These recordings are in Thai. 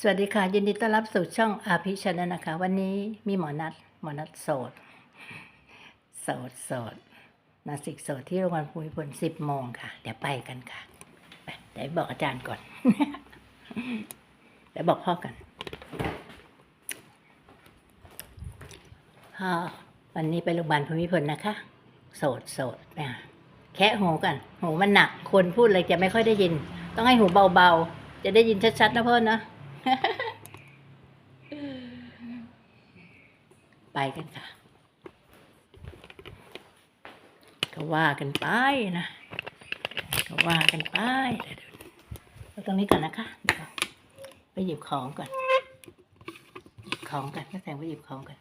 สวัสดีค่ะ ยินดีต้อนรับสู่ช่องอาภิชนะนะคะ วันนี้มีหมอนัดหมอนัดโสด โสดโสดนาสิกโสดที่โรงพยาบาลภูมิพลสิบโมงค่ะ เดี๋ยวไปกันค่ะไปเดี๋ยวบอกอาจารย์ก่อน เดี๋ยวบอกพ่อกันพ่อวันนี้ไปโรงพยาบาลภูมิพลนะคะ โสดโสดนะแคะหูกันหูมันหนัก คนพูดอะไรจะไม่ค่อยได้ยิน ต้องให้หูเบาๆ จะได้ยินชัดๆนะพ่อนะ ไปกันค่ะ ก็ว่ากันไปนะ ก็ว่ากันไปเดี๋ยวๆเอาตรงนี้ก่อนนะคะไปหยิบของก่อน หยิบของกันแม่แสงไปหยิบของกัน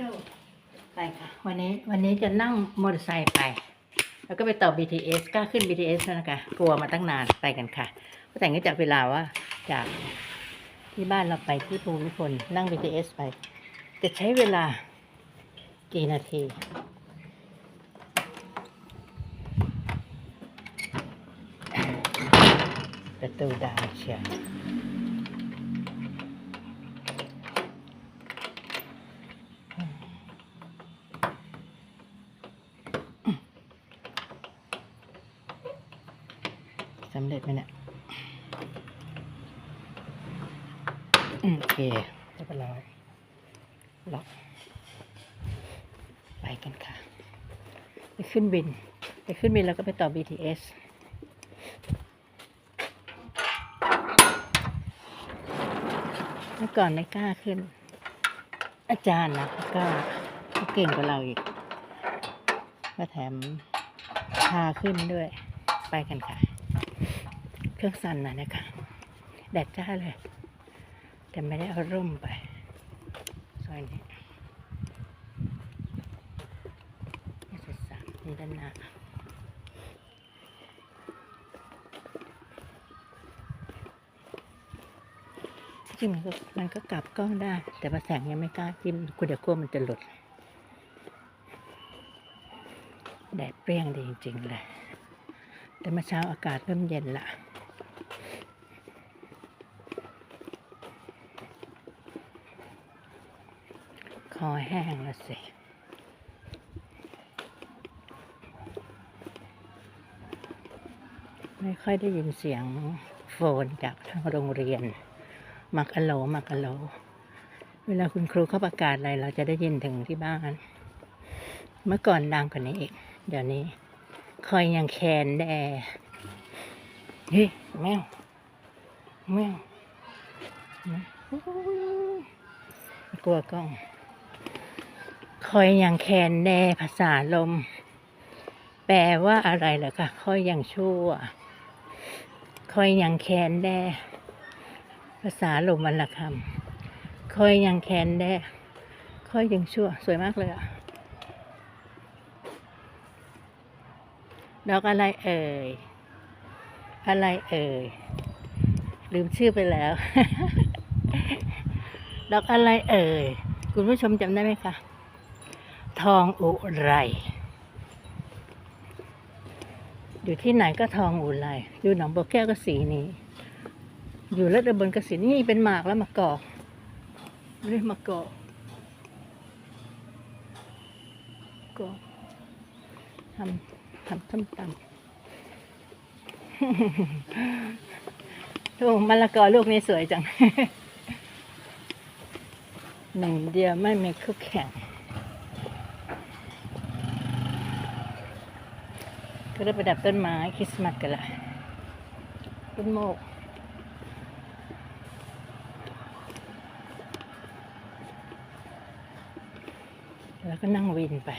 go ไปค่ะ วันนี้วันนี้จะนั่งมอเตอร์ไซค์ไป แล้วก็ไปต่อ BTS กล้าขึ้น BTS แล้วนะคะกลัวมาตั้งนานไปกันค่ะก็แต่งก็จากเวลาว่าจากที่บ้านเราไปที่ภูมิพลนั่ง BTS ไป จะใช้เวลากี่นาทีประตูดาเชียวสำเร็จไหมเนี่ยอืมโอเคเรียบร้อยล็อก ไปกันค่ะ ไปขึ้ นบิน ไปขึ้นบินแล้วก็ไปต่อ BTS เมื่อก่อนไม่กล้าขึ้น อาจารย์นะก็เขาเก่งกว่าเราอีกมาแถมพาขึ้นด้วย ไปกันค่ะ เครื่องสั่นน่อยนะคะ แดดจ้าเลย แต่ไม่ได้เอาร่มไปซอยนี้ยี่สิบสาม นี่ด้านหน้าจริงๆมันก็มันก็กลับกล้องได้ แต่ประแสงยังไม่กล้าจิ้มคุณเดี๋ยวกลัวมันจะหลุดแดดเปรี้ยงดีจริงๆเลย แต่เมื่อเช้าอากาศเริ่มเย็นละคอแห้งแล้วสิ ไม่ค่อยได้ยินเสียงโฟนจากทางโรงเรียน มักอโลมักอโล เวลาคุณครูเขาประกาศอะไร เราจะได้ยินถึงที่บ้าน เมื่อก่อนดังกว่านี้อีก เดี๋ยวนี้ คอยยังแคนแดเฮ้ยแมวแมวกลัวกล้อง คอยยังแคนแดภาษาลม แปลว่าอะไรล่ะคะคอยยังชั่ว คอยยังแคนแดภาษาลมวันละคำคอยยังแคนแด้คอยยังชั่ว สวยมากเลยอะดอกอะไรเอ่ย อะไรเอ่ย ลืมชื่อไปแล้ว ดอกอะไรเอ่ย คุณผู้ชมจำได้ไหมคะ ทองอุไร อยู่ที่ไหนก็ทองอุ่นไรอยู่หนองบัวแก้วก็สีนี้ อยู่ระดับบนกสินนี่เป็นหมากแล้วมากอกเรียกมากอกกอกทำทำต้มตำลูกมะละกอลูกนี้สวยจังหนึ่งเดียวไม่มีคู่แข่ง ก็ได้ประดับต้นไม้คริสต์มาสกันละต้นโมกแล้วก็นั่งวินไป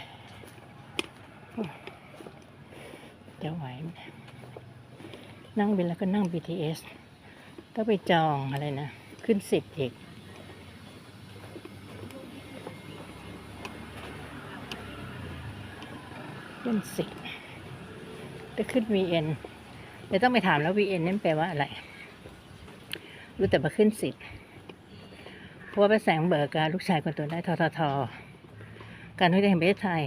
จะไหวไหมนั่งวินแล้วก็นั่ง BTS ก็ไปจองอะไรนะ ขึ้นสิบอีกขึ้นสิบ จะขึ้น VN เดี๋ยวต้องไปถามแล้ว VN นั่นแปลว่าอะไร รู้แต่ว่าขึ้นสิบเพราะว่าไปแสงเบิกกับลูกชายคนตัวได้ททท การท่องเที่ยวแห่งประเทศไทย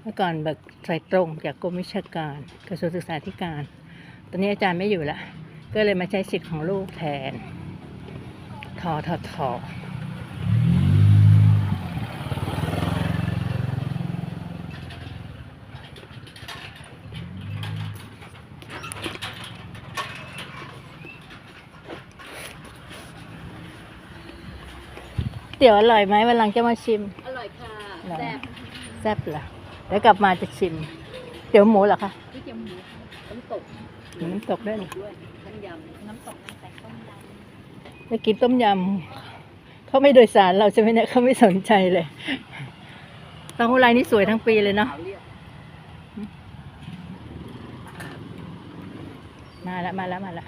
เมื่อก่อนเบิกสายตรงจากกรมวิชาการกระทรวงศึกษาธิการ ตอนนี้อาจารย์ไม่อยู่ละ ก็เลยมาใช้สิทธิ์ของลูกแทนทอทอท เตี๋ยวอร่อยไหมวันหลังจะมาชิม อร่อยค่ะอร่อยแซ่บแซ่บเหรอเดี๋ยวกลับมาจะชิม เตี๋ยวหมูเหรอคะก๋วยเตี๋ยวหมูน้ำตกมีน้ำตกด้วยเหรอด้วยน้ำยำน้ำตกน้ำแต่งต้มยำไปกินต้มยำเขาไม่โดยสารเราใช่ไหมเนี่ยเขาไม่สนใจเลยเต้าหู้ลายนี่สวยทั้งปีเลยเนาะขาวเรียบมาแล้วมาแล้วมาแล้ว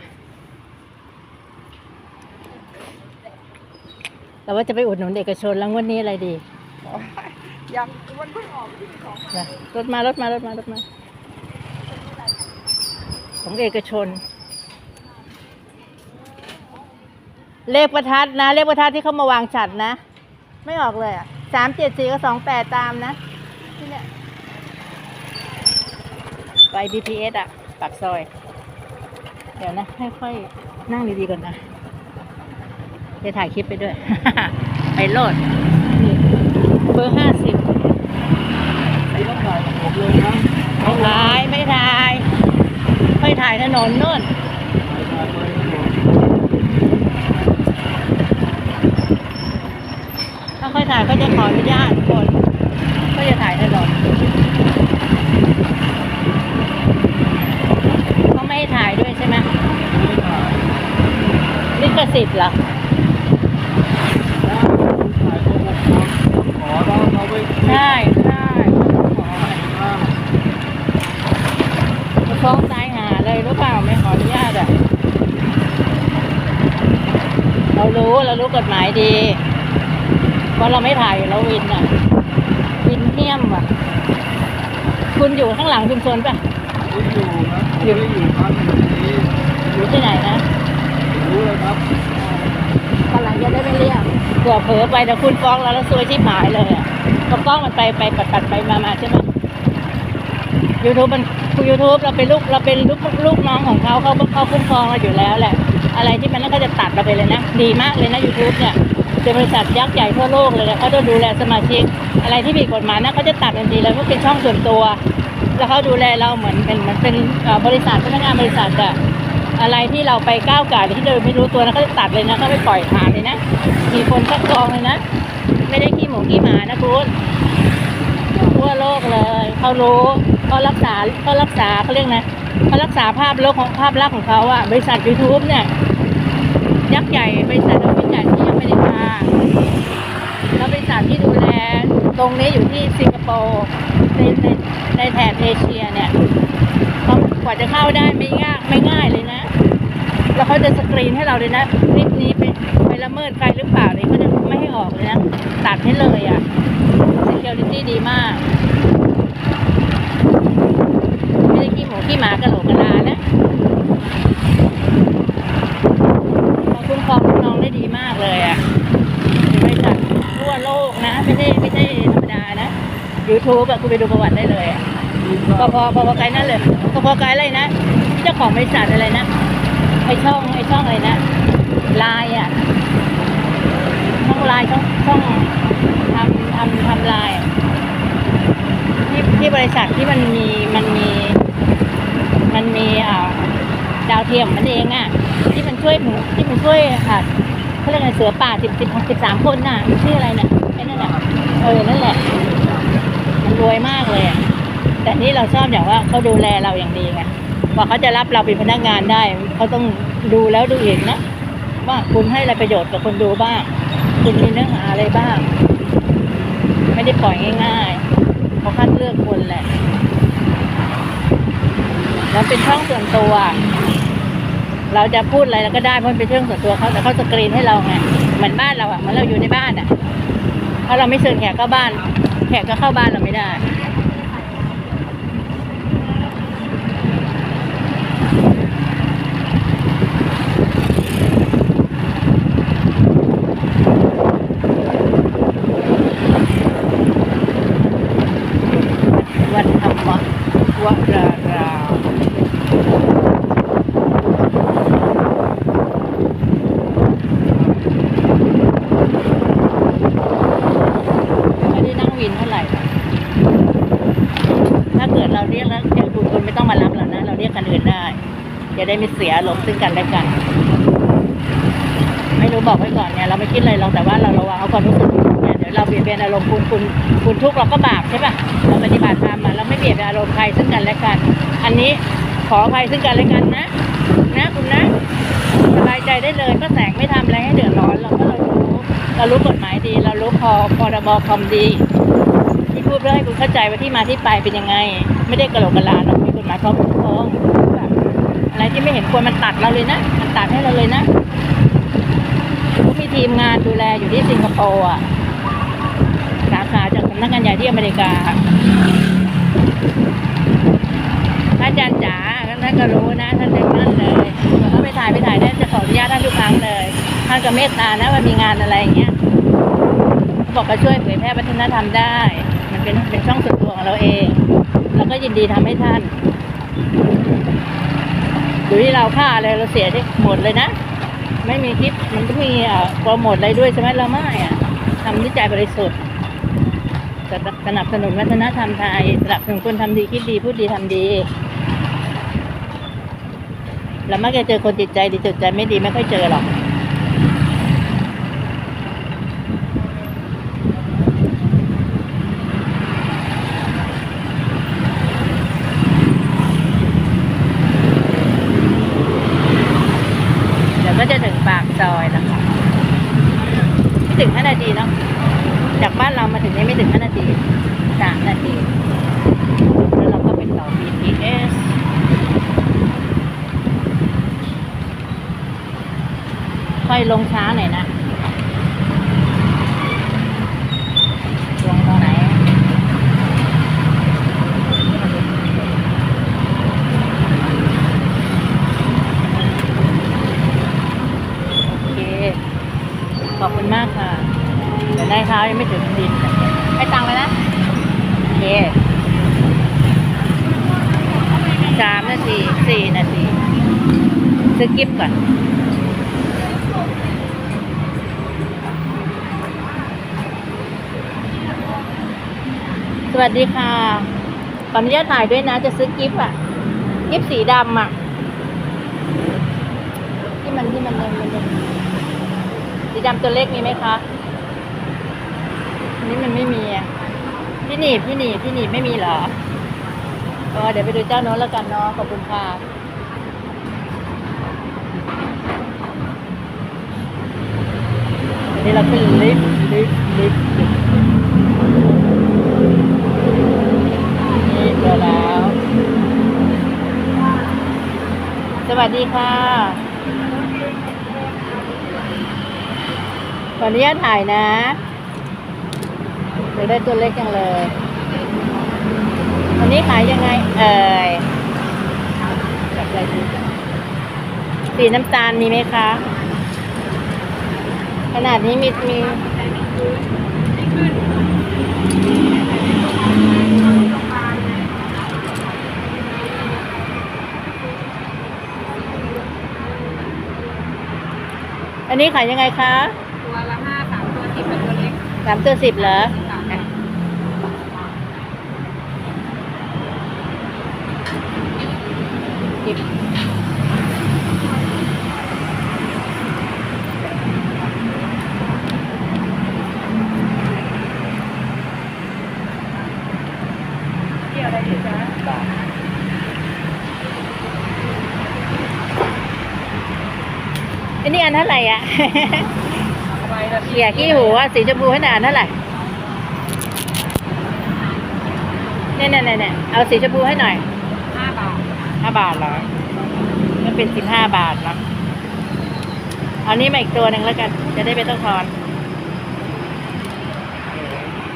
แต่ว่าจะไปอุดหนุนเอกชนแล้วงวันนี้อะไรดียังวันเพิ่งออกที่สองนะรถมารถมารถมารถมา ของเอกชน เลขประทัดนะ เลขประทัดที่เขามาวางฉัดนะ ไม่ออกเลยอะสามเจ็ดสี่กับสองแปดตามนะที่เนี่ยไป BTS อะปากซอย เดี๋ยวนะค่อยๆนั่งดีๆก่อนนะ จะถ่ายคลิปไปด้วย ไปโลดเบอร์ห้าสิบไม่ต้องถ่ายผมเลยนะไม่ถ่ายไม่ถ่ายค่ถ่ายถนนนู่นถ้าค่อยถ่ายก็จะขออนุญาตคนก็จะถ่ายถนนเขาไม่ให้ถ่ายด้วยใช่ไหมลิขสิทธิ์เหรอเราเราไป ใช่ใช่จะฟ้องตายหาเลยรู้เปล่าไม่ขออนุญาตอะ เรารู้เรารู้กฎหมายดี เพราะเราไม่ถ่ายอยู่แล้ววินอะ วินเทียมอะ คุณอยู่ข้างหลังชุมชนป่ะอยู่นะผมไม่ได้อยู่ครับอยู่ที่ไหนนะรู้เลยครับกำลังจะได้ไม่เรียกเผื่อเผลอไปแต่คุณฟ้องเราแล้วซวยชิบหายเลยอะ ก็กล้องมันไปไปปัดปัดไปมามาใช่ไหมยูทูบมันยูทูบเราเป็นลูกเราเป็นลูกลูกน้องของเขาเขาเขาคุ้มครองเราอยู่แล้วแหละ อะไรที่มันนั่นก็จะตัดเราไปเลยนะ ดีมากเลยนะ YouTube เนี่ยเป็นบริษัทยักษ์ใหญ่ทั่วโลกเลยนะเขาจะดูแลสมาชิก อะไรที่ผิดกฎหมายนะเขาจะตัดทันทีเลยเพราะเป็นช่องส่วนตัว แล้วเขาดูแลเราเหมือนเป็นเหมือนเป็นบริษัทพนักงานบริษัทอะอะไรที่เราไปก้าวไก่ที่เดินไม่รู้ตัวนะเขาจะตัดเลยนะเขาไม่ปล่อยผ่านเลยนะมีคนคัดกรองเลยนะ ไม่ได้ขี้หมูขี้หมานะคุณทั่วโลกเลยเขารู้เขารักษาเขารักษาเขาเรียกนะเขารักษาภาพโลกของภาพลักษณ์ของเขาอะบริษัท YouTube เนี่ยยักษ์ใหญ่บริษัทวิจัยที่อเมริกาแล้วบริษัทที่ดูแลตรงนี้อยู่ที่สิงคโปร์ในในในแถบเอเชียเนี่ยเขากว่าจะเข้าได้ไม่ยากไม่ง่ายเลยนะ แล้วเขาจะสกรีนให้เราเลยนะคลิปนี้ไปไปละเมิดใครหรือเปล่าเนี่ยเขาจะไม่ให้ออกเลยนะ ตัดให้เลยอะ security ดีมาก ไม่ได้ขี้หมูขี้หมากระโหลกกระลานะเขาคุ้มครองลูกน้องได้ดีมากเลยอะเป็นบริษัททั่วโลกนะ ไม่ใช่ไม่ใช่ธรรมดานะ YouTube อะคุณไปดูประวัติได้เลยอะพอพอพอพอไกลนั่นเลยพอพอไกลอะไรนะเจ้าของบริษัทอะไรนะไอช่องไอช่องอะไรนะไลน์อะช่องไลน์ช่องช่องทำ ทำทำลน์อะที่ที่บริษัทที่มันมีมันมี มันมีอ่าดาวเทียมมันเองอะ ที่มันช่วยหนูที่มันช่วยอะเขาเรียกอะไรเสือป่าสิบสิบสิบสามคนน่ะมันชื่ออะไรเนี่ยไอ้นั่นน่ะเออนั่นแหละ มันรวยมากเลยอะแต่นี่เราชอบอย่างว่าเขาดูแลเราอย่างดีไงกว่าเขาจะรับเราเป็นพนักงานได้เขาต้องดูแล้วดูอีกนะว่าคุณให้อะไรประโยชน์กับคนดูบ้าง คุณมีเนื้อหาอะไรบ้าง ไม่ได้ปล่อยง่ายๆเขาคัดเลือกคนแหละ แล้วเป็นช่องส่วนตัว เราจะพูดอะไรแล้วก็ได้เพราะเป็นเรื่องส่วนตัวเขาแต่เขาสกรีนให้เราไงเหมือนบ้านเราอะเหมือนเราอยู่ในบ้านอะถ้าเราไม่เชิญแขกเข้าบ้าน แขกก็เข้าบ้านเราไม่ได้ธรรมวรารามไม่ได้นั่งวินเท่าไหร่หรอกถ้า เราเรียกแล้วเดี๋ยวคุณคุณไม่ต้องมารับเรานะ เราเรียกกันอื่นได้ จะได้ไม่เสียลมซึ่งกันและกัน ไม่รู้บอกไว้ก่อนเนี่ยเราไม่คิดอะไรหรอกแต่ว่าเราระวังเอาความรู้สึกเนี่ยเดี๋ยวเราเบียดเบียนอารมณ์คุณคุณคุณทุกข์เราก็บาปใช่ป่ะเราปฏิบัติธรรมมาเราไม่เบียดเบียนอารมณ์ใครซึ่งกันและกัน อันนี้ขออภัยซึ่งกันและกันนะ นะคุณนะสบายใจได้เลยก็แสงไม่ทำอะไรให้เดือดร้อนเราก็เรารู้เรารู้กฎหมายดี เรารู้พอพรบคอมดี ที่พูดเพื่อให้คุณเข้าใจว่าที่มาที่ไปเป็นยังไง ไม่ได้กระโหลกกระลาเรามีกฎหมายครอบคุ้มครองแบบอะไรที่ไม่เห็นควรมันตัดเราเลยนะ มันตัดให้เราเลยนะมีทีมงานดูแลอยู่ที่สิงคโปร์อะสาขาจากสำนักงานใหญ่ที่อเมริกาท่านอาจารย์จ๋าท่านก็รู้นะท่านเป็นนั่นเลยเขาไปถ่ายไปถ่ายได้จะขออนุญาตท่านทุกครั้งเลยท่านก็เมตตานะว่ามีงานอะไรอย่างเงี้ยบอกก็ช่วยเผยแพร่วัฒนธรรมได้ เป็นเป็นช่องส่วนตัวของเราเองเราก็ยินดีทำให้ท่านอยู่ที่เราค่าอะไรเราเสียที่หมดเลยนะ ไม่มีคลิปมันก็มีอ่าโปรโมทอะไรด้วยใช่ไหมเราไม่อะทำด้วยใจบริสุทธิ์จะสนับสนุนวัฒนธรรมไทยสนับสนุนคนทำดีคิดดีพูดดีทำดีเรามักจะเจอคนจิตใจดีจิตใจไม่ดีไม่ค่อยเจอหรอกเดี๋ยวก็จะถึงปากซอยแล้วค่ะ ไม่ถึงห้านาทีเนาะจากบ้านเรามาถึงนี่ไม่ถึงห้านาทีสามนาที แล้วเราก็ไปต่อ BTS ค่อยลงช้าหน่อยนะ ลงตรงไหน โอเค ขอบคุณมากค่ะ้ายังไม่ถึงดินเลยให้ตังเลยนะ โอเคสามนาทีสี่นาทีซื้อกิฟต์ก่อนสวัสดีค่ะขออนุญาตถ่ายด้วยนะ จะซื้อกิฟต์อะ กิฟต์สีดำอะ ที่มันที่มันเดินมันเดินสีดำตัวเล็กมีไหมคะ นนี้มันไม่มีอะพี่หนีบพี่หนีบพี่หนีบไม่มีเหรอเออเดี๋ยวไปดูเจ้าโน้นแล้วกันเนาะขอบคุณค่ะนี้เราขึ้นลิฟต์ลิฟต์ลิฟต์ลิฟต์นี่เจอแล้ว สวัสดีค่ะขออนุญาตถ่ายนะ เดี๋ยวได้ตัวเล็กจังเลยวันนี้ขายยังไง เอ่ยแบบอะไรดีสีน้ำตาลมีไหมคะ ขนาดนี้มีมีอันนี้ขายยังไงคะ ตัวละห้าสามตัวสิบเป็นตัวเล็กสามตัวสิบเหรอ เก็บอันนี้อันเท่าไหร่อะเขี่ยขี้หูว่าสีชมพูขห้หนานเท่าไหร่เนี่ยเนี่ยเนี่ยเอาสีชมพูให้หน่อย ห้าบาทเหรอมันเป็นสิบห้าบาทเนาะเอานี้มาอีกตัวหนึ่งแล้วกัน จะได้ไม่ต้องทอน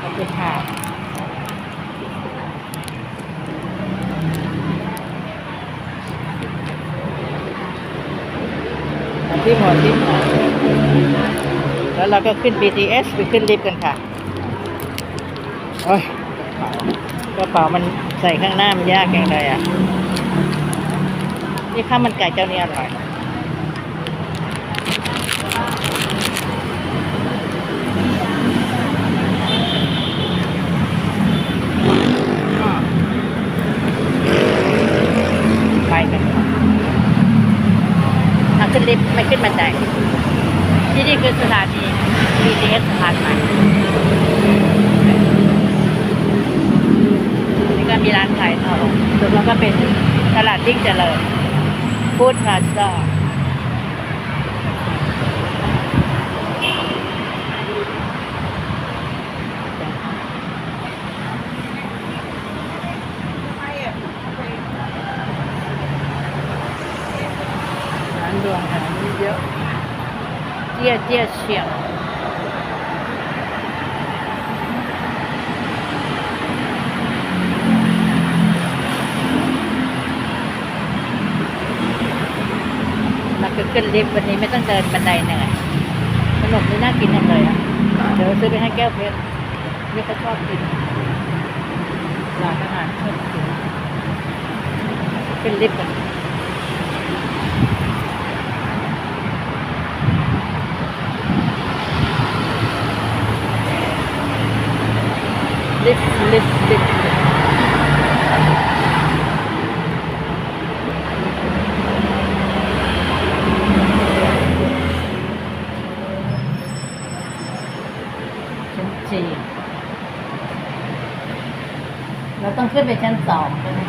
ขอบคุณค่ะที่หมดที่หมดแล้วเราก็ขึ้น BTS ไปขึ้นลิฟต์กันค่ะโอ้ยกระเป๋ามันใส่ข้างหน้ามันยากจังเลยอะ นี่ข้าวมันไก่เจ้านี้อร่อยไปกันค่ะทางขึ้นลิฟต์ไม่ขึ้นบันไดที่นี่คือสถานี BTS สะพานใหม่นี่ก็มีร้านขายทองแล้วก็เป็นตลาดยิ่งเจริญ ฟู้ดพลาซ่าร้านรวงอาหารเยอะ เจี้ยเจี้ยเฉียงเราก็ ขึ้นลิฟต์วันนี้ไม่ต้องเดินบันไดเหนื่อยขนมนี่น่ากินจังเลยอะเดี๋ยวซื้อไปให้แก้วเพชรนี่เขาชอบกินร้านอาหารชอบกินขึ้นลิฟต์กันลิฟต์ลิฟต์ลิฟต์ สี่เราต้องขึ้นไปชั้นสองใช่ไหม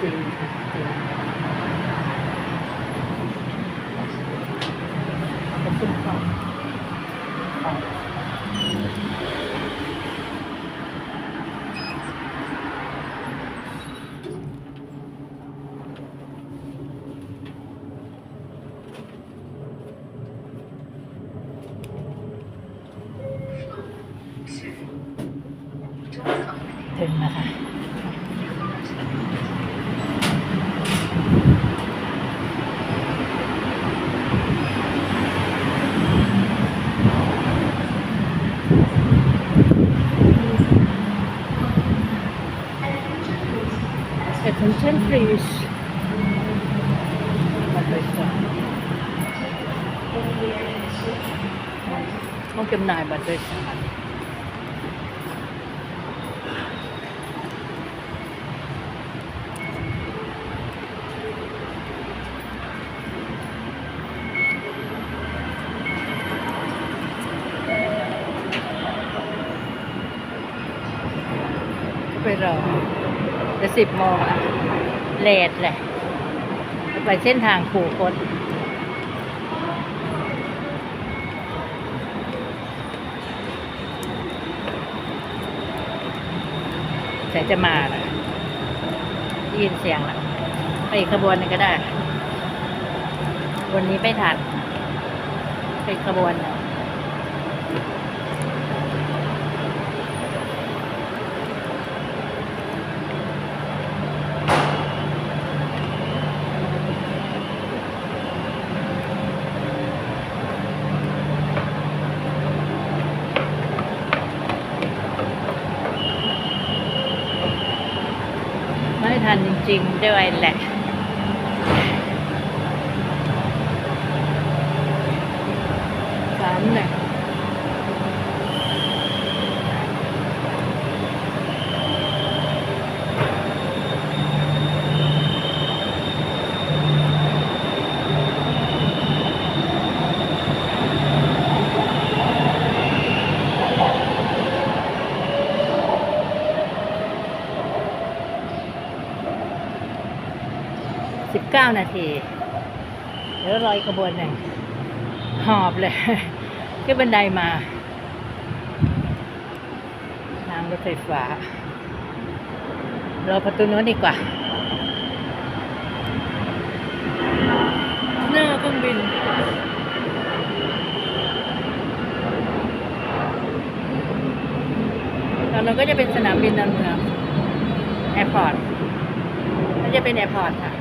สี่สี่จะขึ้นสองสอง ถึงแล้วค่ะ Attention please บัตรโดยสารห้องจำหน่ายบัตรโดยสาร ก็ไปรอจะ สิบโมงละเลทแหละ ไปเส้นทางขู่คนแต่จะมาละได้ยินเสียงละไปอีกขบวนนึงก็ได้ วันนี้ไม่ทันไปขบวนนึง ไม่ทันจ ริง ๆ ด้วยแหละ สามหนึ่งสิบเก้า นาทีเวแล้วรอยขบวนหนึ่งหอบเลยขึ้นบันไดมาทางรถไฟฟ้ารอประตูโน้นดีกว่าหน้าเครื่องบินตอนนั้นก็จะเป็นสนามบินดอนเมืองแอร์พอร์ตก็จะเป็นแอร์พอร์ตค่ะ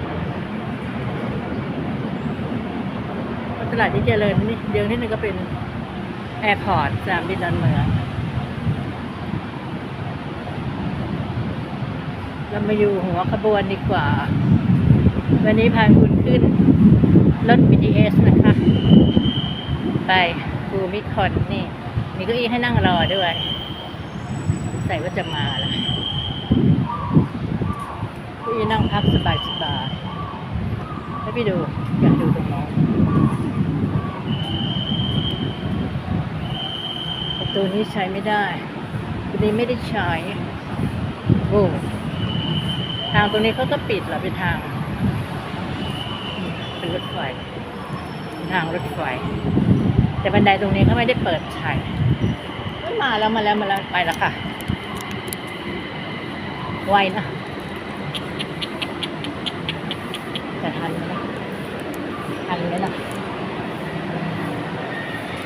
ต ลาดที่เจริญนี่เดียวที่หนึ่งก็เป็นแอร์พอร์ตสนามบินดอนเมืองเรามาอยู่หัวขบวนดีกว่า วันนี้พาคุณขึ้นรถ BTS นะคะ ไปภูมิคอนนี่ มีเก้าอี้ให้นั่งรอด้วย ใส่ว่าจะมาละเก้าอี้นั่งพักสบายๆให้พี่ดู อยากดูตรงโน้น ประตูนี้ใช้ไม่ได้ประตูนี้ไม่ได้ใช้ โอ้ทางตรงนี้เขาก็ปิดเหรอเป็นทาง เป็นรถไฟ ทางรถไฟ แต่บันไดตรงนี้เขาไม่ได้เปิดใช้มาแล้วมาแล้วมาแล้วไปแล้วค่ะ ไวนะจะทันไหมนะทันไหมนะ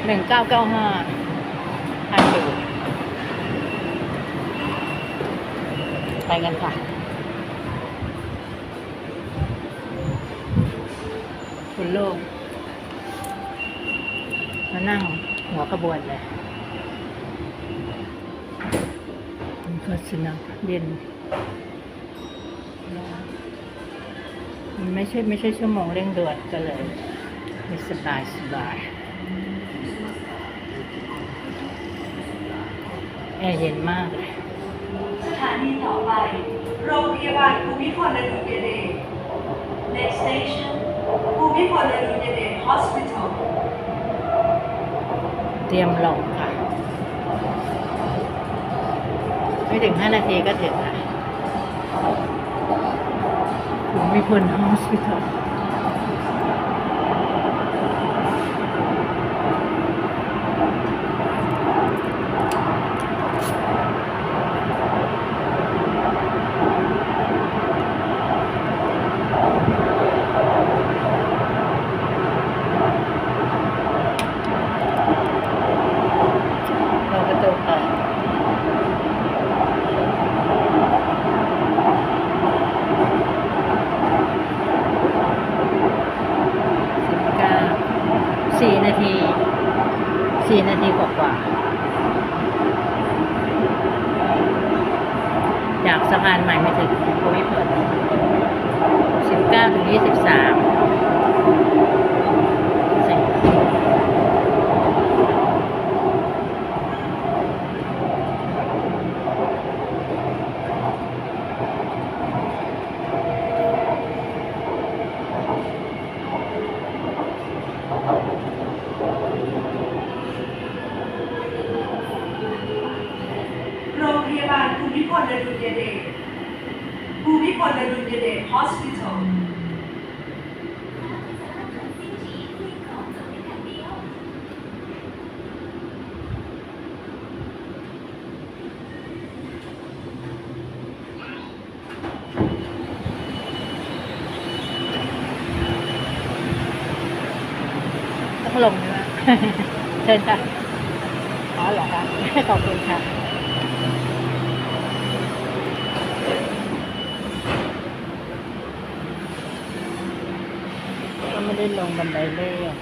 หนึ่งเก้าเก้าห้า ทันอยู่ไปกันค่ะ คุณโลกมานั่งหัวขบวนเลยมันก็สนับเย็นมันไม่ใช่ไม่ใช่ชั่วโมงเร่งด่วนก็เลยไม่สบายสบาย แอร์เย็นมากเลยสถานีต่อไป โรงพยาบาลภูมิพลอดุลยเดช Next station ภูมิพลอดุลยเดช Hospital เตรียมหลงค่ะ ไม่ถึงห้านาทีก็ถึงค่ะถึงมีคนฮอสพิทอลเราประตูเปิดสิบเก้าสี่นาที สี่นาทีกว่ากว่าๆจากสะพานใหม่มาถึงภูมิพลสิบเก้าถึงยี่สิบสามสิบ โรงพยาบาล ภูมิพลอดุลยเดชภูมิพลอดุลยเดช Hospital ต้องลงใช่ไหมเชิญค่ะอ๋อเหรอคะขอบคุณค่ะ ก็ ไม่ได้ลงบันไดเลื่อน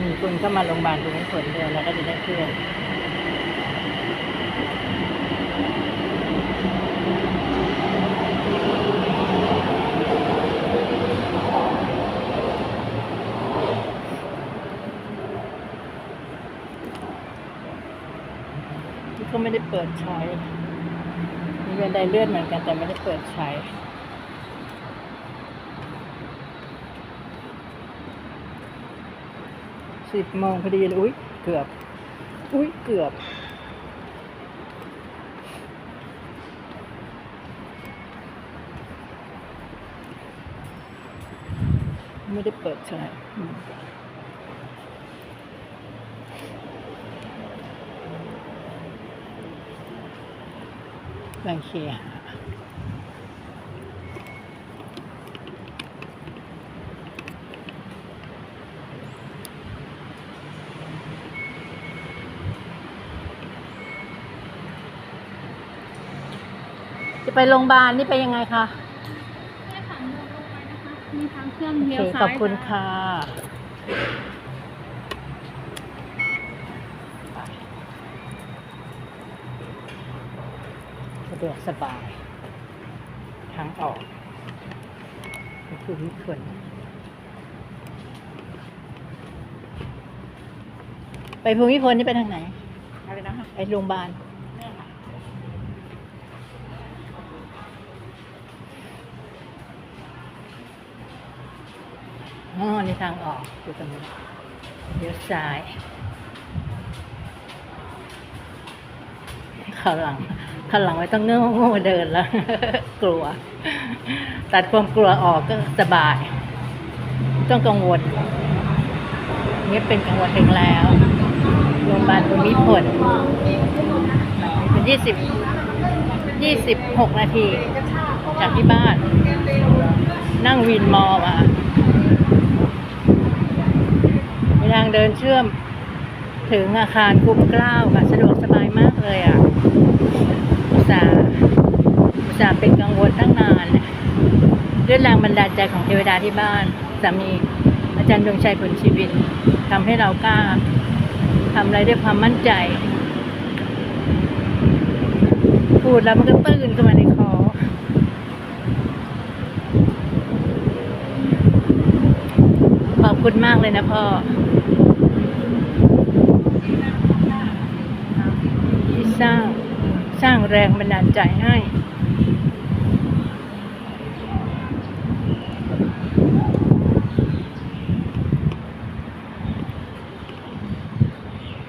มีคุณก็มาโรงพยาบาลตรงนี้ผลเดียวแล้วก็จะได้เคลื่อนก็ไม่ได้เปิดใช้มีบันไดเลื่อนเหมือนกันแต่ไม่ได้เปิดใช้ สิบโมงพอดีเลยอุ้ยเกือบ อุ้ยเกือบไม่ได้เปิดใช่อืมบางเคลียร์จะ ไปโรงพยาบาลนี่ไปยังไงคะแค่ขันเดินลงไปนะคะมีทางเครื่องโอเลี้เคยวซ้ายขอบคุณค่ะ สะดวกสบาย ทางออกก็คือวิคนไปภูมิพลนี่ไปทางไหน อะไรนะคะไปโรงพยาบาล เนี่ยค่ะ อ๋อนี่ทางออกอยู่ตรงนี้เลี้ยวซ้าย ข้างหลัง ข้างหลังไม่ต้องเงื่อนง่เดินแล้ว กลัว ตัดความกลัวออกก็สบายไม่ต้องกังวลนี่เป็นกังวลถึงแล้ว โรงพยาบาลภูมิพลเป็นยี่สิบยี่สิบหกนาที จากที่บ้าน นั่งวินมอมา มี ทางเดินเชื่อมถึงอาคารคุ้มเกล้าค่ะสะดวกสบายมากเลยอะอุตส่าห์อุตส่าห์เป็นกังวลตั้งนานเนี่ยด้วยแรงบันดาลใจของเทวดาที่บ้านสามีอาจารย์ดวงชัยผลชีวิตทำให้เรากล้าทำอะไรด้วยความมั่นใจ พูดแล้วมันก็ตื้นขึ้นมาในคอขอบคุณมากเลยนะพ่อ ที่ สร้าง สร้างแรงบันดาลใจให้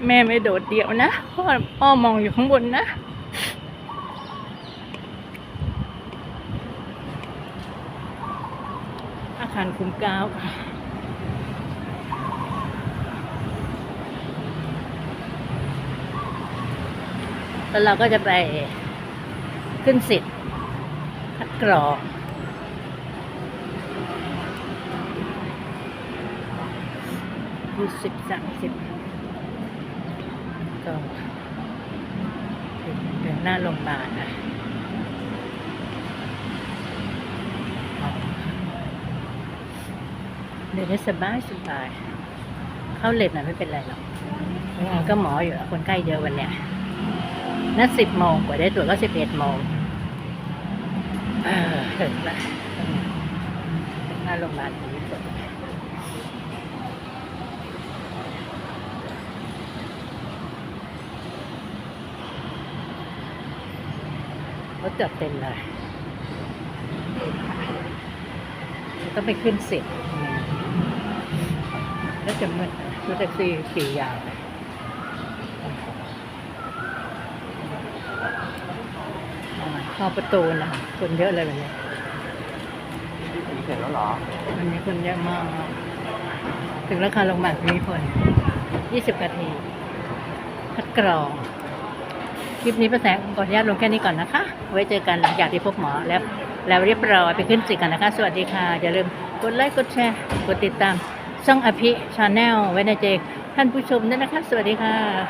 แม่ไม่โดดเดี่ยวนะพ่อพ่อมองอยู่ข้างบนนะอาคารคุ้มก้าวค่ะ แล้วเราก็จะไปขึ้นสิทธิ์คัดกรองยี่สิบสามสิบก็ถึงถึงหน้าโรงพยาบาลนะเดินได้สบายสบาย เข้าเลนน่ะไม่เป็นไรหรอกยังไงก็หมออยู่แล้วคนใกล้เยอะวันเนี้ย นัดสิบโมงกว่าได้ตรวจก็สิบเอ็ดโมงเออถึงละหน้าโรงพยาบาลนี้ก่อนรถจอดเต็มเลยต้องไปขึ้นสิบแล้วจะมืดนรถแท็กซี่ขี่ยาวไปเข้าประตูนะคนเยอะเลยวันนี้เสร็จแล้วเหรอวันนี้คนเยอะมาก ถึงราคาโรงพยาบาลภูมิพล20นาทีคัดกรอง คลิปนี้ประแสงขออนุญาตลงแค่นี้ก่อนนะคะ ไว้เจอกันหลังจากที่พบหมอแล้ว แล้วเรียบร้อยไปขึ้นสิทธิ์กันนะคะ สวัสดีค่ะ อย่าลืมกดไลค์กดแชร์กดติดตามช่องอภิชาแนลไว้ในใจท่านผู้ชมด้วยนะคะ สวัสดีค่ะ